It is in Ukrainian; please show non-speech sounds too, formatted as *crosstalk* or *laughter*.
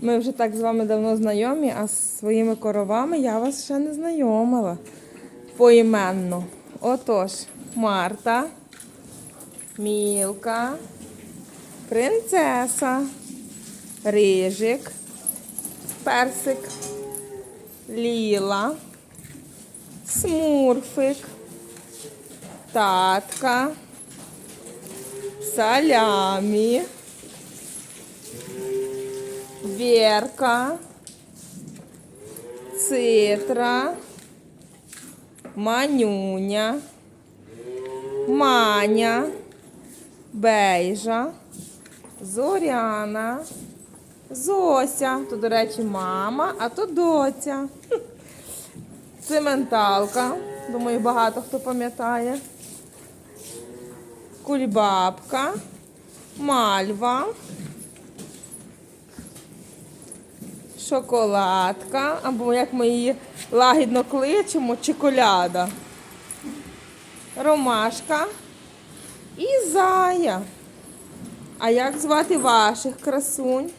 Ми вже так з вами давно знайомі, а з своїми коровами я вас ще не знайомила поіменно. Отож, Марта, Мілка, принцеса, Рижик, Персик, Ліла, Смурфик, Татка, Салямі, Вірка, Цитра, Манюня, Маня, Бейжа, Зоряна, Зося. Тут, до речі, мама, а то доця. *laughs* Цементалка. Думаю, багато хто пам'ятає. Кульбабка, мальва, шоколадка, або як ми її лагідно кличемо, чоколяда, ромашка і зая. А як звати ваших красунь?